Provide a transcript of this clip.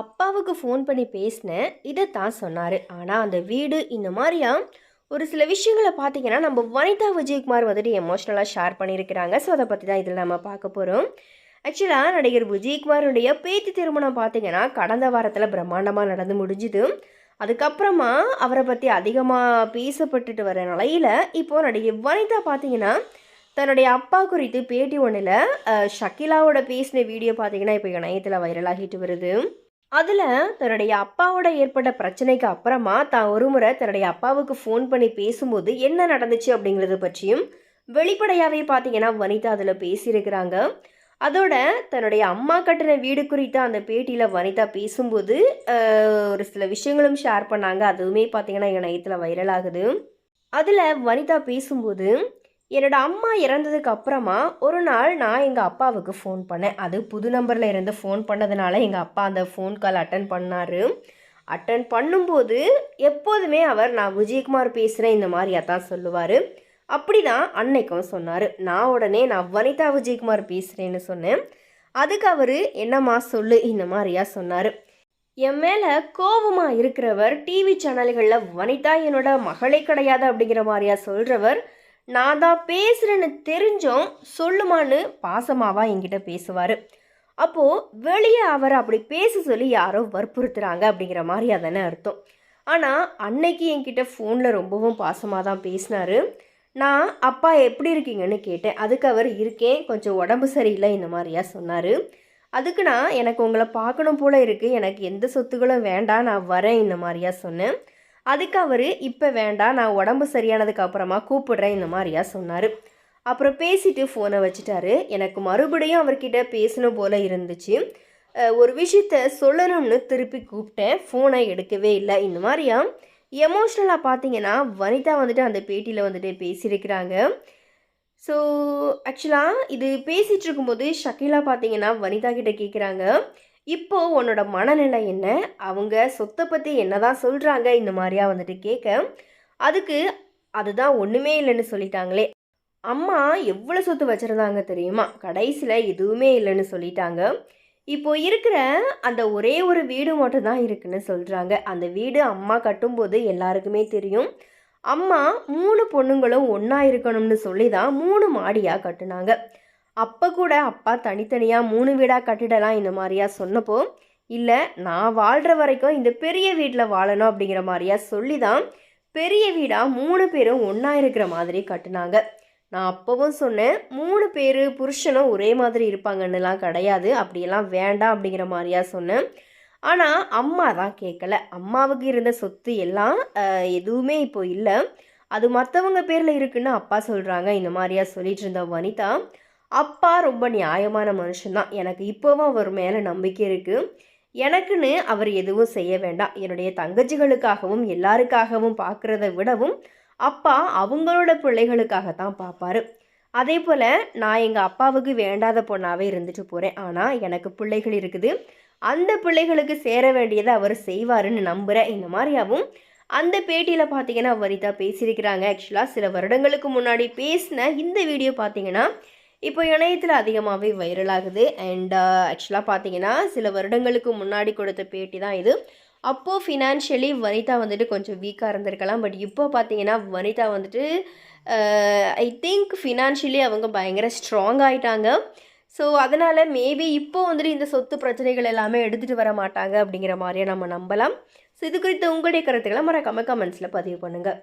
அப்பாவுக்கு ஃபோன் பண்ணி பேசினேன். இதை தான் சொன்னார். ஆனால் அந்த வீடு இந்த மாதிரியா? ஒரு சில விஷயங்களை பார்த்தீங்கன்னா நம்ம வனிதா விஜயகுமார் வந்துட்டு எமோஷ்னலாக ஷேர் பண்ணியிருக்கிறாங்க. ஸோ அதை பற்றி தான் இதில் நம்ம பார்க்க போகிறோம் ஆக்சுவலாக நடிகர் விஜயகுமாருடைய பேத்தி திருமணம் பார்த்தீங்கன்னா கடந்த வாரத்தில் பிரம்மாண்டமாக நடந்து முடிஞ்சுது. அதுக்கப்புறமா அவரை பற்றி அதிகமாக பேசப்பட்டுட்டு வர நிலையில் இப்போது நடிகை வனிதா பார்த்தீங்கன்னா தன்னுடைய அப்பா குறித்து பேட்டி ஒன்றில் ஷக்கிலாவோட பேசின வீடியோ பார்த்தீங்கன்னா இப்போ இணையத்தில் வைரலாகிட்டு வருது. அதில் தன்னுடைய அப்பாவோட ஏற்பட்ட பிரச்சனைக்கு அப்புறமா தான் ஒரு முறை தன்னுடைய அப்பாவுக்கு ஃபோன் பண்ணி பேசும்போது என்ன நடந்துச்சு அப்படிங்கிறத பற்றியும் வெளிப்படையாகவே பார்த்தீங்கன்னா வனிதா அதில் பேசியிருக்கிறாங்க. அதோட தன்னுடைய அம்மா கட்டின வீடு குறித்த அந்த பேட்டியில் வனிதா பேசும்போது ஒரு சில விஷயங்களும் ஷேர் பண்ணாங்க. அதுவுமே பார்த்தீங்கன்னா இணையத்தில் வைரல் ஆகுது. அதில் வனிதா பேசும்போது என்னோடய அம்மா இறந்ததுக்கு அப்புறமா ஒரு நாள் நான் எங்கள் அப்பாவுக்கு ஃபோன் பண்ணேன். அது புது நம்பரில் இருந்து ஃபோன் பண்ணதுனால எங்கள் அப்பா அந்த ஃபோன் கால் அட்டன் பண்ணார். அட்டன் பண்ணும்போது எப்போதுமே அவர் நான் விஜயகுமார் பேசுகிறேன் இந்த மாதிரியா தான் சொல்லுவார். அப்படி தான் அன்னைக்கும் சொன்னார். நான் உடனே நான் வனிதா விஜயகுமார் பேசுகிறேன்னு சொன்னேன். அதுக்கு அவர் என்னம்மா சொல்லு? இந்த மாதிரியா சொன்னார். என் மேலே கோபமாக இருக்கிறவர் டிவி சேனல்களில் வனிதா என்னோட மகளே கிடையாது அப்படிங்கிற மாதிரியா சொல்கிறவர் நான் தான் பேசுகிறேன்னு தெரிஞ்சும் சொல்லுமான்னு பாசமாவா என்கிட்ட பேசுவார். அப்போது வெளியே அவர் அப்படி பேச சொல்லி யாரோ வற்புறுத்துறாங்க அப்படிங்கிற மாதிரி அதானே அர்த்தம். ஆனால் அன்னைக்கு என்கிட்ட ஃபோனில் ரொம்பவும் பாசமாக தான் பேசினாரு. நான் அப்பா எப்படி இருக்கீங்கன்னு கேட்டேன். அதுக்கு அவர் இருக்கேன். கொஞ்சம் உடம்பு சரியில்லை இந்த மாதிரியா சொன்னார். அதுக்கு நான் எனக்கு உங்களை பார்க்கணும் போல இருக்குது எனக்கு எந்த சொத்துக்களும் வேண்டாம். நான் வரேன் இந்த மாதிரியா சொன்னேன். அதுக்கு அவர் இப்போ வேண்டாம் நான் உடம்பு சரியானதுக்கு அப்புறமா கூப்பிடுறேன் இந்த மாதிரியா சொன்னார். அப்புறம் பேசிட்டு ஃபோனை வச்சுட்டாரு. எனக்கு மறுபடியும் அவர்கிட்ட பேசணும் போல இருந்துச்சு. ஒரு விஷயத்த சொல்லணும்னு திருப்பி கூப்பிட்டேன். ஃபோனை எடுக்கவே இல்லை. இந்த மாதிரியா? எமோஷ்னலாக பார்த்தீங்கன்னா வனிதா வந்துட்டு அந்த பேட்டியில் வந்துட்டு பேசியிருக்கிறாங்க. ஸோ ஆக்சுவலாக இது பேசிகிட்டு இருக்கும்போது ஷக்கீலா பார்த்தீங்கன்னா வனிதா கிட்டே கேட்குறாங்க இப்போது உன்னோட மனநிலை என்ன? அவங்க சொத்தை பற்றி என்ன தான் சொல்கிறாங்க இந்த மாதிரியா வந்துட்டு கேட்க அதுக்கு அதுதான் ஒன்றுமே இல்லைன்னு சொல்லிட்டாங்களே. அம்மா எவ்வளோ சொத்து வச்சுருந்தாங்க தெரியுமா? கடைசியில் எதுவுமே இல்லைன்னு சொல்லிட்டாங்க. இப்போ இருக்கிற அந்த ஒரே ஒரு வீடு மட்டும் தான் இருக்குன்னு சொல்கிறாங்க அந்த வீடு அம்மா கட்டும்போது எல்லாருக்குமே தெரியும். அம்மா மூணு பொண்ணுங்களும் ஒன்றா இருக்கணும்னு சொல்லி தான் மூணு மாடியாக கட்டினாங்க. அப்போ கூட அப்பா தனித்தனியாக மூணு வீடாக கட்டிடலாம் இந்த மாதிரியா சொன்னப்போ இல்லை நான் வாழ்கிற வரைக்கும் இந்த பெரிய வீட்டில் வாழணும் அப்படிங்கிற மாதிரியா சொல்லி தான் பெரிய வீடாக மூணு பேரும் ஒன்றா இருக்கிற மாதிரி கட்டினாங்க. நான் அப்போவும் சொன்னேன் மூணு பேர் புருஷனும் ஒரே மாதிரி இருப்பாங்கன்னுலாம் கிடையாது அப்படியெல்லாம் வேண்டாம் அப்படிங்கிற மாதிரியா சொன்னேன். ஆனால் அம்மா தான் கேட்கல அம்மாவுக்கு இருந்த சொத்து எல்லாம் எதுவுமே இப்போ இல்லை. அது மற்றவங்க பேரில் இருக்குன்னு அப்பா சொல்கிறாங்க இந்த மாதிரியா சொல்லிட்டு இருந்த வனிதா. அப்பா ரொம்ப நியாயமான மனுஷன்தான். எனக்கு இப்போவும் அவர் மேலே நம்பிக்கை இருக்குது எனக்குன்னு அவர் எதுவும் செய்ய வேண்டாம். என்னுடைய தங்கச்சிகளுக்காகவும் எல்லாருக்காகவும் பார்க்குறத விடவும் அப்பா அவங்களோட பிள்ளைகளுக்காகத்தான் பார்ப்பாரு அதே போல் நான் எங்கள் அப்பாவுக்கு வேண்டாத பொண்ணாகவே இருந்துட்டு போகிறேன் ஆனால் எனக்கு பிள்ளைகள் இருக்குது. அந்த பிள்ளைகளுக்கு சேர வேண்டியதை அவர் செய்வாருன்னு நம்புகிறேன் இந்த மாதிரியாவும் அந்த பேட்டியில் பார்த்தீங்கன்னா வரிதா பேசியிருக்கிறாங்க. ஆக்சுவலாக சில வருடங்களுக்கு முன்னாடி பேசின இந்த வீடியோ பார்த்தீங்கன்னா இப்போ இணையத்தில் அதிகமாகவே வைரல் ஆகுது. அண்ட் uh, ஆக்சுவலாக பார்த்தீங்கன்னா சில வருடங்களுக்கு முன்னாடி கொடுத்த பேட்டி தான் இது. அப்போது ஃபினான்ஷியலி வனிதா வந்துட்டு கொஞ்சம் வீக்காக இருந்திருக்கலாம். பட் இப்போ பார்த்தீங்கன்னா வனிதா வந்துட்டு ஐ திங்க் ஃபினான்ஷியலி அவங்க பயங்கர ஸ்ட்ராங் ஆகிட்டாங்க ஸோ அதனால் மேபி இப்போ வந்துட்டு இந்த சொத்து பிரச்சனைகள் எல்லாமே எடுத்துகிட்டு வர மாட்டாங்க அப்படிங்கிற மாதிரியே நம்ம நம்பலாம். ஸோ இது குறித்து உங்களுடைய கருத்துக்களை மறக்காம கமெண்ட்ஸில் பதிவு பண்ணுங்கள்